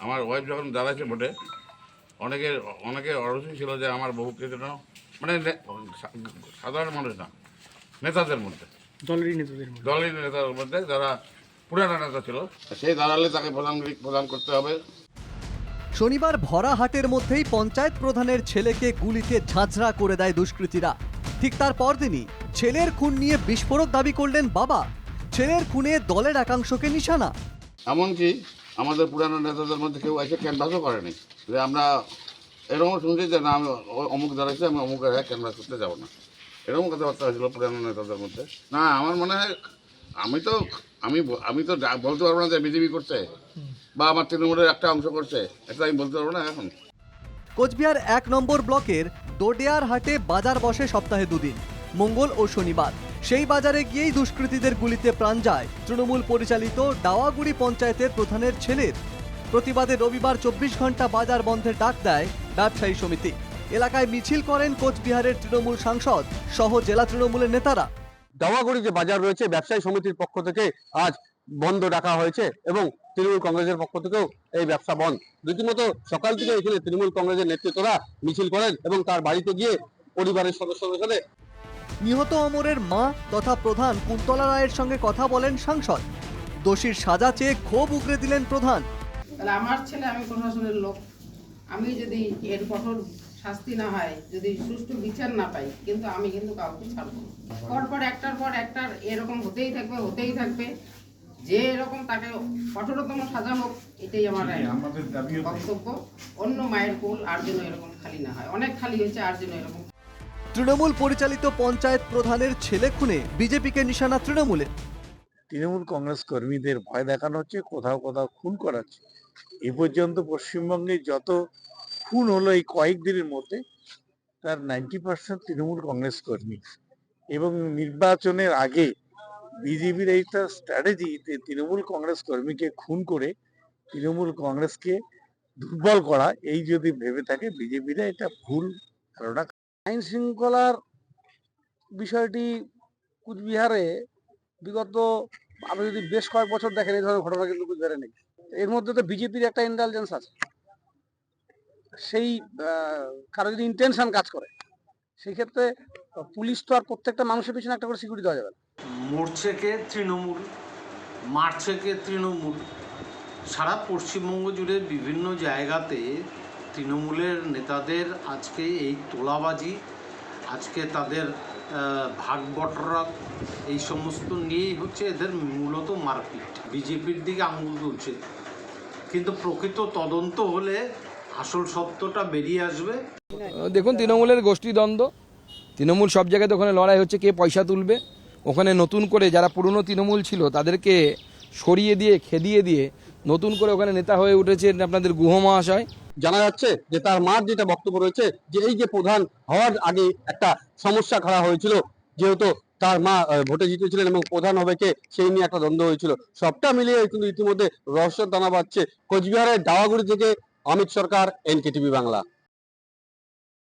আমার ওয়াইফ যখন দাঁড়াচ্ছে ভোটে অনেকে অনেকে অরসী ছিল যে আমার বহুকে যেন মানে সাধারণ মানুষ না নেতাদের মধ্যে। দলেরই নেতাদের মধ্যে। দলের নেতাদের মধ্যে যারা পুরানো নেতা ছিল সেই দাঁড়ালে তাকে প্রধানগিরি প্রদান করতে হবে। শনিবার ভরা হাটের মধ্যেই পঞ্চায়েত প্রধানের ছেলেকে গুলিতে ঝাঁঝরা করে দেয় দুষ্কৃতীরা। ঠিক তার পরদিনই ছেলের খুন নিয়ে বিস্ফোরক দাবি করলেন বাবা। ছেলের খুনে দলের একাংশকে নিশানা। এমনকি আমাদের পুরানো নেতাদের মধ্যে কেউ এসে ক্যানভাসও করেনি। যে আমরা এরকম শুনছি যে, না, আমি অমুক দাঁড়াইছে, আমি অমুকের হ্যাঁ ক্যানভাস করতে যাব না। এরকম কথাবার্তা হয়েছিল পুরানো নেতাদের মধ্যে। না, আমার মনে হয় আমি তো, আমি আমি তো বলতে পারব না যে বিজেপি করছে বা আমার তৃণমূলের একটা অংশ করছে, এটা আমি বলতে পারব না এখন। কোচবিহার এক নম্বর ব্লকের দোডিয়ার হাটে বাজার বসে সপ্তাহে দুদিন, মঙ্গল ও শনিবার। সেই বাজারে গিয়েই দুষ্কৃতীদের গুলিতে প্রাণ যায়। তৃণমূল পরিচালিত ডাওয়াগুড়ি পঞ্চায়েতের প্রধানের ছেলের। প্রতিবাদে রবিবার চব্বিশ ঘণ্টা বাজার বন্ধের ডাক দেয় ব্যবসায়ী সমিতি। এলাকায় মিছিল করেন কোচবিহারের তৃণমূল সাংসদ সহ জেলা তৃণমূলের নেতারা। দাওয়াগুড়ি যে বাজার রয়েছে, ব্যবসায়ী সমিতির পক্ষ থেকে আজ বন্ধ ডাকা হয়েছে এবং তৃণমূল কংগ্রেসের পক্ষ থেকেও এই ব্যবসা বন্ধ। রীতিমতো সকাল থেকে এখানে তৃণমূল কংগ্রেসের নেতৃত্বরা মিছিল করেন এবং তার বাড়িতে গিয়ে পরিবারের সদস্যদের সাথে নিহত অমরের মা তথা প্রধান কুন্তলা রায়ের সঙ্গে কথা বলেন সাংসদ। দোষীর সাজা চেয়ে ক্ষোভ উগরে দিলেন প্রধান। তাহলে আমার ছেলে আমি প্রশাসনের লোক। আমি যদি এর কঠোর শাস্তি না হয় যদি সুষ্ঠু বিচার না পাই কিন্তু আমি কিন্তু কাউকে ছাড়বো পরপর একটার পর একটার এরকম হতেই থাকবে হতেই থাকবে। যে এরকম তাকে কঠোরতম সাজা হোক এটাই আমার বক্তব্য। অন্য মায়ের কোল আর যেন এরকম খালি না হয়। অনেক খালি হয়েছে আর যেন এরকম তৃণমূল পরিচালিত পঞ্চায়েত প্রধানের ছেলে খুনে বিজেপিকে নিশানা তৃণমূলে তৃণমূল কংগ্রেস কর্মীদের ভয় দেখানো হচ্ছে, কোথাও কোথাও খুন করাচ্ছে। এ পর্যন্ত পশ্চিমবঙ্গে যত খুন হলো এই কয়েকদিনের মধ্যে, তার নাইনটি পার্সেন্ট তৃণমূল কংগ্রেস কর্মী। এবং নির্বাচনের আগে বিজেপির এইটা স্ট্র্যাটেজি তৃণমূল কংগ্রেস কর্মীকে খুন করে তৃণমূল কংগ্রেসকে দুর্বল করা, এই যদি ভেবে থাকে, বিজেপিরা এটা ভুল ধারণা আইন শৃঙ্খলার বিষয়টি কুচবিহারে বিগত আপনি যদি বেশ কয়েক বছর দেখেন, এই ধরনের ঘটনা কিন্তু কুচবিহারে নেই। এর মধ্যে তো বিজেপির একটা ইন্টেলিজেন্স আছে। সেই কারও যদি ইন্টেনশন কাজ করে সেই ক্ষেত্রে পুলিশ তো আর প্রত্যেকটা মানুষের পিছনে একটা করে সিকিউরিটি দেওয়া যাবে না। মরছে কে? তৃণমূল। মারছে কে? তৃণমূল। সারা পশ্চিমবঙ্গ জুড়ে বিভিন্ন জায়গাতে তৃণমূলের নেতাদের আজকে এই তোলাবাজি, আজকে তাদের ভাগ বটরা এই সমস্ত নিয়েই হচ্ছে এদের মূলত মারপিট। বিজেপির দিকে আঙুল তুলছে। কিন্তু প্রকৃত তদন্ত হলে আসল সত্যটা বেরিয়ে আসবে। দেখুন, তৃণমূলের গোষ্ঠীদ্বন্দ্ব। তৃণমূল সব জায়গাতে ওখানে লড়াই হচ্ছে, কে পয়সা তুলবে। ওখানে নতুন করে যারা পুরনো তৃণমূল ছিল, তাদেরকে সরিয়ে দিয়ে, খেদিয়ে দিয়ে নতুন করে ওখানে নেতা হয়ে উঠেছেন আপনাদের গুহ মহাশয় জানা যাচ্ছে যে তার মার যেটা বক্তব্য রয়েছে যে এই যে প্রধান হওয়ার আগে একটা সমস্যা খাড়া হয়েছিল, যেহেতু তার মা ভোটে জিতেছিলেন এবং প্রধান হবে কে সেই নিয়ে একটা দ্বন্দ্ব হয়েছিল। সবটা মিলিয়ে কিন্তু ইতিমধ্যে রহস্য দানা বাঁধছে কোচবিহারের দাওয়াগুড়ি থেকে অমিত সরকার, এনকেটিভি বাংলা।